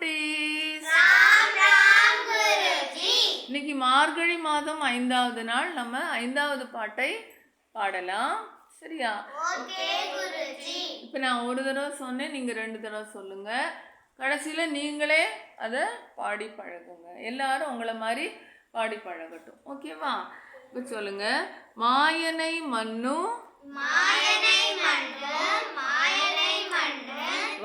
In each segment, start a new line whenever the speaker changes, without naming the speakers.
குட்டீஸ் இன்னைக்கு மார்கழி மாதம் ஐந்தாவது நாள். நம்ம ஐந்தாவது பாட்டை பாடலாம். சரியா? இப்போ நான் ஒரு தடவை சொன்னேன் நீங்கள் ரெண்டு தடவை சொல்லுங்க. கடைசியில் நீங்களே அதை பாடி பழகுங்க. எல்லாரும் உங்களை மாதிரி பாடி பழகட்டும். ஓகேவா இப்போ சொல்லுங்க. மாயனை மண்ணு
மாயனை மண்ணு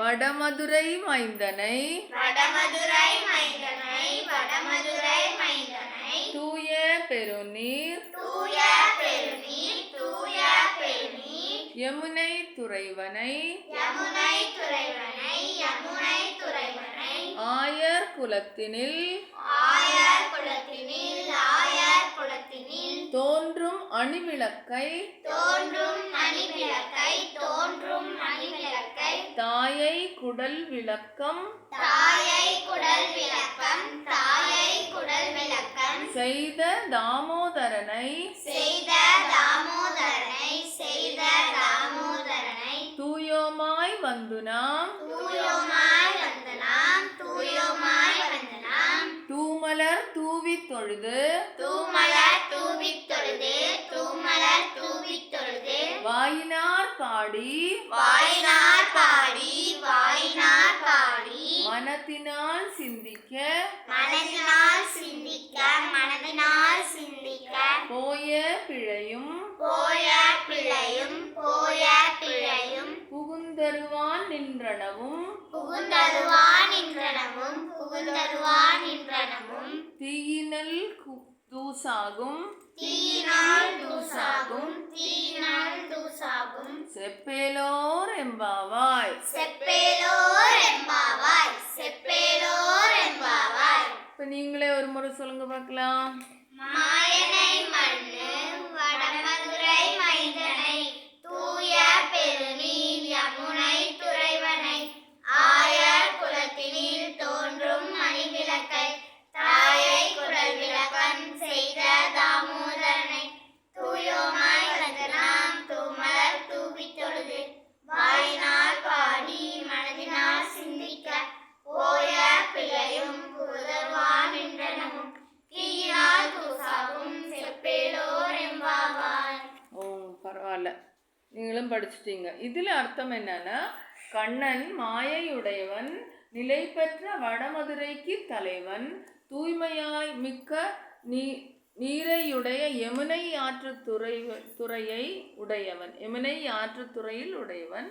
வடமதுரை மைந்தனை.
வடமதுரை மைந்தனை வடமதுரை மைந்தனை.
தூய பெருநீர்.
தூய பெருநீர் தூய பெருநீர்.
யமுனை துறைவனை.
யமுனை துறைவனை யமுனை துறைவனை.
ஆயர் குலத்தினில்.
ஆயர் குலத்தினில் ஆயர் குலத்தினில்.
தோன்றும் அணிவிளக்கை
தோன்றும் மணிவிளக்கை தோன்றும் மணிவிளக்கை
தாயை குடல் விளக்கம்
தாயை குடல் விளக்கம் தாயை குடல் விளக்கம்.
செய்த தாமோதரனை
செய்த தாமோதரனை செய்த தாமோதரனை.
தூயோமாய் வந்து நாம்
தூயோமாய் வந்த நாம் தூயோமாய் வந்த நாம்.
தூமலர் தூவித் தொழுது
தூமலர்
வாயினார் பாடி.
வாயினார் பாடி வாயினார் பாடி.
மனத்தினால் சிந்திக்க.
மனதினால் சிந்திக்க மனதினால் சிந்திக்க.
போய பிழையும்.
போய பிழையும் போய பிழையும்.
புகுந்தருவான் நின்றனவும்.
புகுந்தருவான் நின்றனவும் புகுந்தருவான் நின்றனவும்.
தீயினல் தூசாகும்.
தீயினால் தூசாகும் தீயினால் தூசாகும்
செப்பேலோர் எம்பாவாய்
செப்பேலோர் எம்பாவாய் செப்பேலோர் எம்பாவாய்
இப்ப நீங்களே ஒரு முறை சொல்லுங்க பார்க்கலாம்.
மாயனை
நீங்களும் படிச்சிட்டீங்க. இதில் அர்த்தம் என்னன்னா கண்ணன் மாயையுடையவன் நிலை பெற்ற வடமதுரைக்கு தலைவன் தூய்மையாய் மிக்க நீ நீரையுடைய யமுனை ஆற்று துறை துறையை உடையவன் யமுனை ஆற்று துறையில் உடையவன்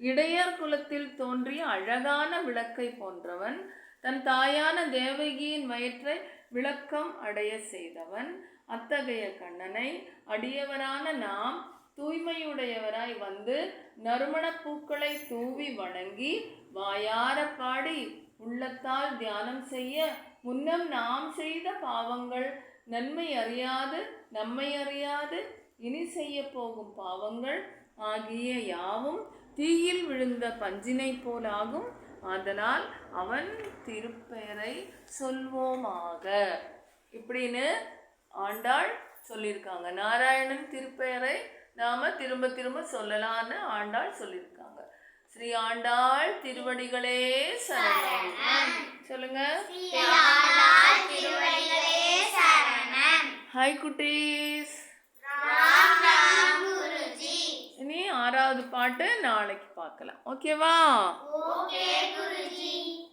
இடையர் குலத்தில் தோன்றிய அழகான விளக்கை போன்றவன் தன் தாயான தேவகியின் வயிற்றை விளக்கம் அடைய செய்தவன் அத்தகைய கண்ணனை அடியவரான நாம் தூய்மையுடையவராய் வந்து நறுமணப் பூக்களை தூவி வணங்கி வாயார பாடி உள்ளத்தால் தியானம் செய்ய முன்னம் நாம் செய்த பாவங்கள் நன்மை அறியாது நம்மை அறியாது இனி செய்ய போகும் பாவங்கள் ஆகிய யாவும் தீயில் விழுந்த பஞ்சினை போலாகும். அதனால் அவன் திருப்பெயரை சொல்வோமாக. இப்படின்னு ஆண்டாள் சொல்லியிருக்காங்க. நாராயணன் திருப்பெயரை நாம திரும்ப திரும்ப சொல்லலான்னு ஆண்டாள் சொல்லியிருக்காங்க. ஸ்ரீ ஆண்டாள் திருவடிகளே சரணம். சொல்லுங்க. ஹாய் குட்டீஸ். இனி ஆறாவது பாட்டு நாளைக்கு பார்க்கலாம். ஓகேவா?
ஓகே குருஜி.